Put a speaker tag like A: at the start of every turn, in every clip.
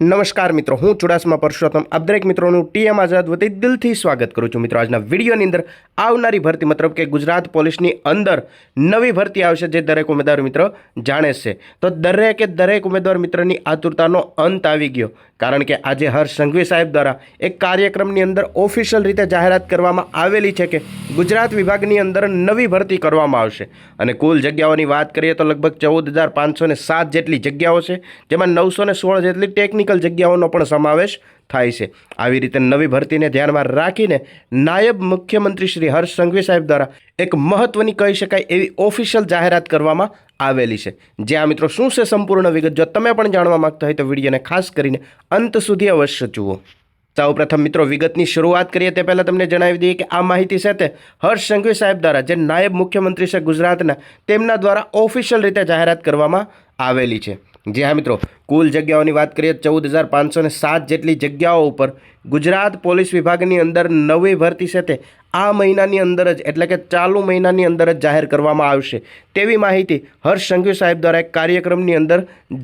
A: નમસ્કાર મિત્રો, હું ચુડાસમા પરસોત્તમ. આપ દરેક મિત્રોનું ટીએમ આઝાદ વતી દિલથી સ્વાગત કરું છું. મિત્રો, આજના વિડીયોની અંદર આવનારી ભરતી મતલબ કે ગુજરાત પોલીસની અંદર નવી ભરતી આવશે જે દરેક ઉમેદવાર મિત્ર જાણે છે. તો દરેકે દરેક ઉમેદવાર મિત્રની આતુરતાનો અંત આવી ગયો. કારણ કે આજે હર્ષ સંઘવી સાહેબ દ્વારા એક કાર્યક્રમની અંદર ઓફિશિયલ રીતે જાહેરાત કરવામાં આવેલી છે કે ગુજરાત વિભાગની અંદર નવી ભરતી કરવામાં આવશે. અને કુલ જગ્યાઓની વાત કરીએ તો લગભગ ચૌદ હજાર પાંચસો સાત જેટલી જગ્યાઓ છે, જેમાં નવસો ને સોળ જેટલી ટેકનિકલ જગ્યાઓનો પણ સમાવેશ થાય છે. આવી રીતે નવી ભરતીને ધ્યાનમાં રાખીને નાયબ મુખ્યમંત્રી શ્રી હર્ષ સંઘવી સાહેબ દ્વારા એક મહત્વની કહી શકાય એવી ઓફિશિયલ જાહેરાત કરવામાં આવેલી છે. જ્યાં મિત્રો શું છે સંપૂર્ણ વિગત જો તમે પણ જાણવા માંગતા હોય તો વિડીયોને ખાસ કરીને અંત સુધી અવશ્ય જુઓ. સૌ પ્રથમ મિત્રો, વિગતની શરૂઆત કરીએ તે પહેલાં તમને જણાવી દઈએ કે આ માહિતી સાથે હર્ષ સંઘવી સાહેબ દ્વારા, જે નાયબ મુખ્યમંત્રી છે ગુજરાતના, તેમના દ્વારા ઓફિશિયલ રીતે જાહેરાત કરવામાં આવેલી છે. જી હા મિત્રો કુલ જગ્યાઓની વાત કરીએ ચૌદ હજાર પાંચસો ને સાત જેટલી જગ્યાઓ ઉપર ગુજરાત પોલીસ વિભાગની અંદર નવી ભરતી છે તે આ મહિનાની અંદર જ, એટલે કે ચાલુ મહિનાની અંદર જ જાહેર કરવામાં આવશે. તેવી માહિતી હર્ષ સંઘવી સાહેબ દ્વારા એક કાર્યક્રમની અંદર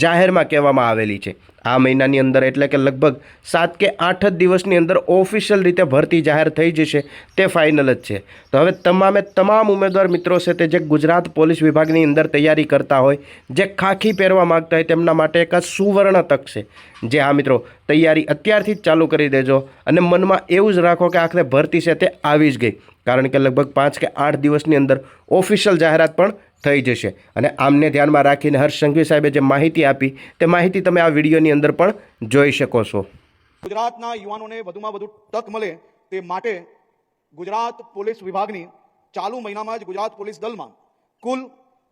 A: જાહેરમાં કહેવામાં આવેલી છે. આ મહિનાની અંદર એટલે કે લગભગ સાત કે આઠ જ દિવસની અંદર ઓફિશિયલ રીતે ભરતી જાહેર થઈ જશે તે ફાઇનલ જ છે. તો હવે તમામે તમામ ઉમેદવાર મિત્રો છે તે જે ગુજરાત પોલીસ વિભાગની અંદર તૈયારી કરતા હોય, જે ખાખી પહેરવા માગતા હોય તેમના માટે એક આ સુવર્ણ તક છે. જે હા મિત્રો, તૈયારી અત્યારથી જ ચાલુ કરી દેજો અને મનમાં એવું જ રાખો કે આખરે ભરતી છે તે આવી જ ગઈ. કારણ કે લગભગ પાંચ કે આઠ દિવસની અંદર ઓફિશિયલ જાહેરાત પણ થઈ જશે. અને આમને ધ્યાનમાં રાખીને હર્ષ સંઘવી સાહેબે જે માહિતી આપી, તે માહિતી તમે આ વિડીયોની અંદર પણ જોઈ શકો છો.
B: ગુજરાતના યુવાનોને વધુમાં વધુ તક મળે તે માટે ગુજરાત પોલીસ વિભાગની ચાલુ મહિનામાં જ ગુજરાત પોલીસ દળમાં કુલ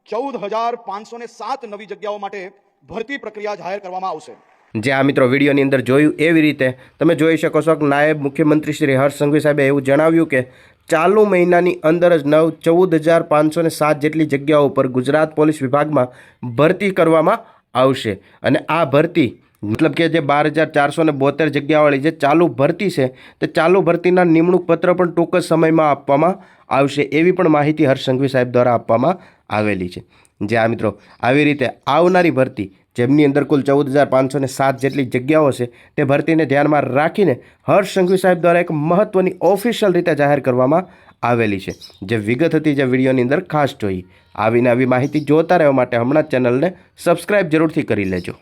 B: ચૌદ હજાર પાંચસો ને સાત નવી જગ્યાઓ માટે ભરતી પ્રક્રિયા જાહેર કરવામાં આવશે.
A: જે આ મિત્રો વિડીયોની અંદર જોયું એવી રીતે, તમે જોઈ શકો છો કે નાયબ મુખ્યમંત્રી શ્રી હર્ષ સંઘવી સાહેબે એવું જણાવ્યું કે ચાલુ મહિનાની અંદર જ નવ ચૌદ હજાર પાંચસો ને સાત જેટલી જગ્યાઓ ઉપર ગુજરાત પોલીસ વિભાગમાં ભરતી કરવામાં આવશે. અને આ ભરતી મતલબ કે જે બાર હજાર ચારસો ને બોતેર જગ્યાવાળી જે ચાલુ ભરતી છે, તે ચાલુ ભરતીના નિમણૂક પત્ર પણ ટૂંક જ સમયમાં આપવામાં આવશે એવી પણ માહિતી હર્ષ સંઘવી સાહેબ દ્વારા આપવામાં આવેલી છે. જે આ મિત્રો આવી રીતે આવનારી ભરતી, જેમની અંદર કુલ ચૌદ હજાર પાંચસો ને સાત જેટલી જગ્યાઓ છે, તે ભરતીને ધ્યાનમાં રાખીને હર્ષ સંઘવી સાહેબ દ્વારા એક મહત્ત્વની ઓફિશિયલ રીતે જાહેર કરવામાં આવેલી છે. જે વિગત હતી જે વિડીયોની અંદર ખાસ જોઈ. આવીને આવી માહિતી જોતા રહેવા માટે હમણાં ચેનલને સબસ્ક્રાઇબ જરૂરથી કરી લેજો.